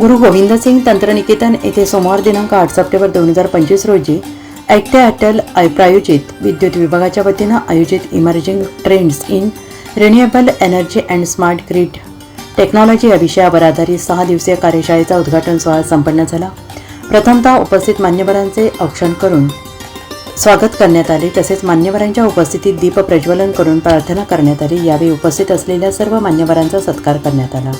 गुरु गोविंद सिंग तंत्रनिकेतन येथे सोमवार दिनांक आठ सप्टेंबर दोन हजार पंचवीस रोजी ॲक्टे अटल आय प्रायोजित विद्युत विभागाच्या वतीनं आयोजित emerging trends in renewable energy and smart grid technology या विषयावर आधारित सहा दिवसीय कार्यशाळेचा उद्घाटन सोहळा संपन्न झाला. प्रथमतः उपस्थित मान्यवरांचे औक्षण करून स्वागत करण्यात आले. तसेच मान्यवरांच्या उपस्थितीत दीप प्रज्वलन करून प्रार्थना करण्यात आली. यावेळी उपस्थित असलेल्या सर्व मान्यवरांचा सत्कार करण्यात आला.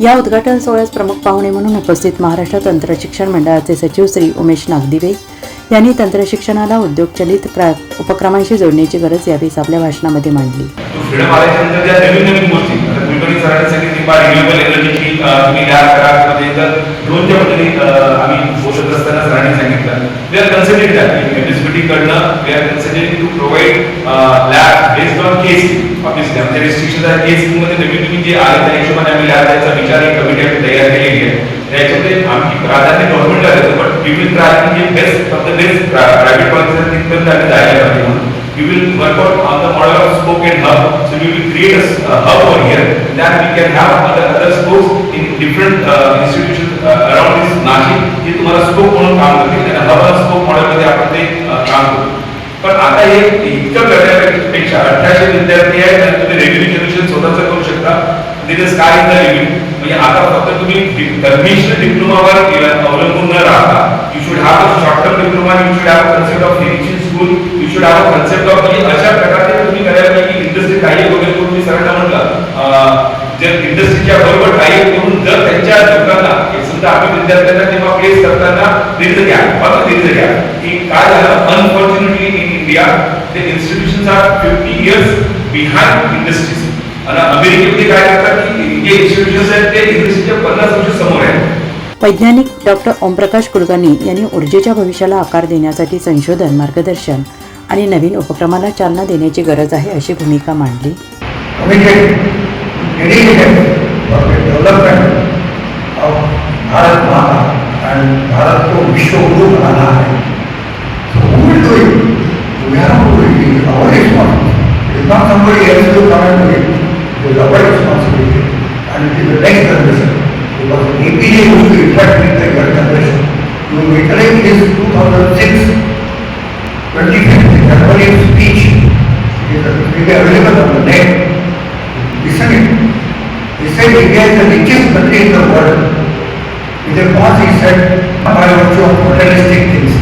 या उद्घाटन सोहळ्यास प्रमुख पाहुणे म्हणून उपस्थित महाराष्ट्र तंत्रशिक्षण मंडळाचे सचिव श्री उमेश नागदिवे. यांनी तंत्रशिक्षणाला उद्योगचलित प्रा उपक्रमांशी जोडण्याची गरज यावेळी आपल्या भाषणामध्ये मांडली. तो फ्रीडम किंवा रिन्युएबल एनर्जीची तुम्ही लॅब करा किंवा ते जर ड्रोनच्या बद्दल आम्ही पोषत असताना सरांनी सांगितलं. We are considering that MSBT कडनं we are considering to provide lab based on case obviously आमच्या रिस्ट्रिक्शन आहे केस मध्ये नवीन तुम्ही जे आले त्या हिशोबाने आम्ही लॅब द्यायचा विचार एक कमिटी आम्ही तयार केलेली आहे. त्याच्यामध्ये आमची प्राधान्य गव्हर्नमेंटला देतो बट विविध प्राधान्य बेस्ट फक्त बेस्ट प्रायव्हेट कॉलेज तिथपर्यंत आम्ही जायला पाहिजे म्हणून. We will work out on the model of spoke and hub. So we will create a a hub over here. That we can have other, other spokes in different uh, institutions uh, around this Nashik. हे तुम्हाला spoke म्हणून काम करते आणि hub आणि spoke मॉडेलमध्ये आपण ते काम करतो पण आता हे इतकं करण्यापेक्षा अठराशे विद्यार्थी आहेत आणि तुम्ही रेव्हेन्यू जनरेशन स्वतःच करू शकता दिस इज काय इन द लिमिट म्हणजे आता फक्त तुम्ही कन्व्हेन्शनल डिप्लोमावर अवलंबून न राहता you should have a short term diploma you should have concept of finishing should have a concept of की अशा प्रकारे तुम्ही करायला पाहिजे की इंडस्ट्री टाईप वगैरे करून मी सरांना म्हटलं अं, जर इंडस्ट्रीच्या बरोबर टाईप करून जर त्यांच्या लोकांना समजा आम्ही विद्यार्थ्यांना तेव्हा प्लेस करताना दीर्घ घ्या फक्त दीर्घ घ्या की काय झालं? अनफॉर्च्युनेटली इन इंडिया ते institution are fifty years behind industries आणि अमेरिकेमध्ये काय करतात की जे इन्स्टिट्यूशन आहेत ते इंडस्ट्रीच्या पन्नास वर्ष समोर आहेत. वैज्ञानिक डॉक्टर ओमप्रकाश कुलकर्णी यांनी ऊर्जेच्या भविष्याला आकार देण्यासाठी संशोधन मार्गदर्शन आणि नवीन उपक्रमाला चालना देण्याची गरज आहे अशी भूमिका मांडली. भारत माता आणि भारत तो विश्वगुरु बनाना आहे in the world. With a pause he said, by virtue of materialistic things,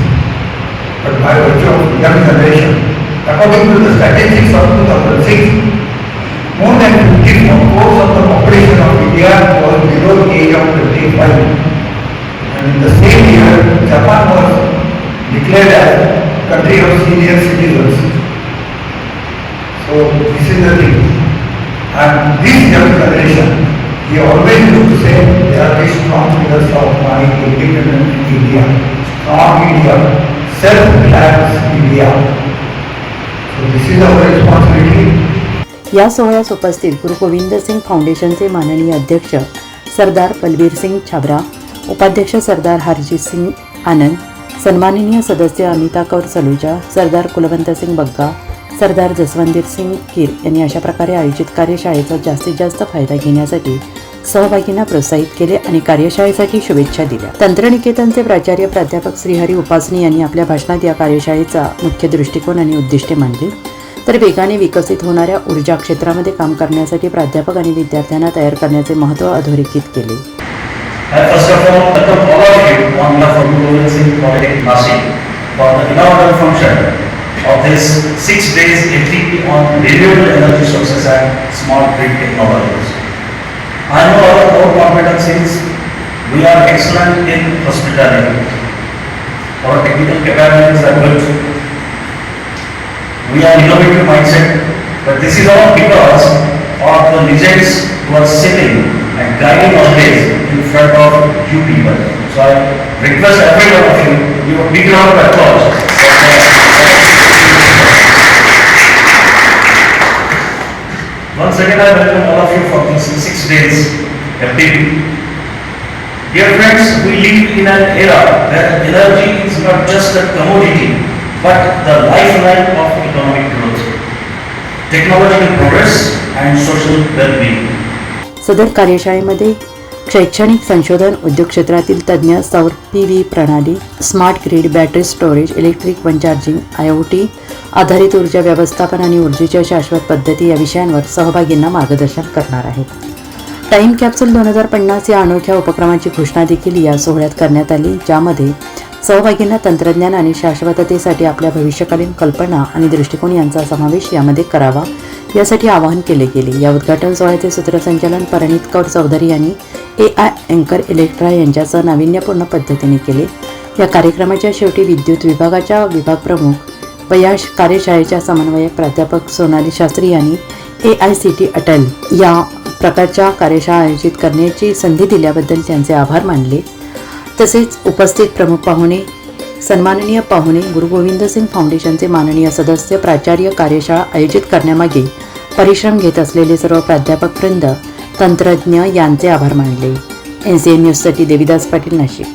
but by virtue of young generation. According to the statistics of 2006, more than 54 crores of the population of India was below the age of 25. And in the same year, Japan was declared as country of senior citizens. So this is the thing. And this young generation, he always used to say there are the strong pillars of my independent India. Strong India, self-reliance India. So this is our responsibility. या सोहळ्यास उपस्थित गुरु गोविंद सिंग फाउंडेशनचे माननीय अध्यक्ष सरदार बलबीर सिंग छाबरा उपाध्यक्ष सरदार हरजीत सिंग आनंद सन्माननीय सदस्य अमिता कौर सलुजा सरदार कुलवंत सिंग बग्गा सरदार जसवंतीर सिंग कीर यांनी अशा प्रकारे आयोजित कार्यशाळेचा जास्तीत जास्त फायदा घेण्यासाठी सहभागींना प्रोत्साहित केले आणि कार्यशाळेसाठी शुभेच्छा दिल्या. तंत्रनिकेतनचे प्राचार्य प्राध्यापक श्रीहरी उपासनी यांनी आपल्या भाषणात या कार्यशाळेचा मुख्य दृष्टिकोन आणि उद्दिष्टे मांडली. तर वेगाने विकसित होणाऱ्या ऊर्जा क्षेत्रामध्ये काम करण्यासाठी प्राध्यापक आणि विद्यार्थ्यांना तयार करण्याचे महत्त्व अधोरेखित केले. Of for the inaugural function of this six days FTP on renewable energy sources and smart grid technologies. I know our core competencies, we are excellent in hospitality. Our technical capabilities are good. We are innovative mindset, but this is all because of the legends who are sitting and guiding our ways in front of you people. So I request every one of you, give a big round of applause. Once again, I welcome all of you for these six days FTP. Dear friends, we live in an era where energy is not just a commodity, but the lifeline of economic growth, technological progress and social well-being. सदर कार्यशाळेमध्ये शैक्षणिक संशोधन उद्योग क्षेत्रातील तज्ज्ञ सौर P V प्रणाली smart grid battery storage electric van charging I O T आधारित ऊर्जा व्यवस्थापन आणि ऊर्जेच्या शाश्वत पद्धती या विषयांवर सहभागींना मार्गदर्शन करणार आहेत. टाईम कॅप्सूल दोन हजार पन्नास या अनोख्या उपक्रमाची घोषणा देखील या सोहळ्यात करण्यात आली ज्यामध्ये सहभागींना तंत्रज्ञान आणि शाश्वततेसाठी आपल्या भविष्यकालीन कल्पना आणि दृष्टिकोन यांचा समावेश यामध्ये करावा यासाठी आवाहन केले गेले. या उद्घाटन सोहळ्याचे सूत्रसंचालन परणित कौर चौधरी यांनी ए आय अँकर इलेक्ट्रा यांच्यासह नाविन्यपूर्ण पद्धतीने केले. या कार्यक्रमाच्या शेवटी विद्युत विभागाच्या विभाग प्रमुख व या कार्यशाळेच्या समन्वयक प्राध्यापक सोनाली शास्त्री यांनी A I C T Atal या प्रकारच्या कार्यशाळा आयोजित करण्याची संधी दिल्याबद्दल त्यांचे आभार मानले. तसेच उपस्थित प्रमुख पाहुणे सन्माननीय पाहुणे गुरु गोविंद सिंग फाउंडेशनचे माननीय सदस्य प्राचार्य कार्यशाळा आयोजित करण्यामागे परिश्रम घेत असलेले सर्व प्राध्यापक वृंद तंत्रज्ञ यांचे आभार मानले. एन सी एन न्यूजसाठी देविदास पाटील नाशिक.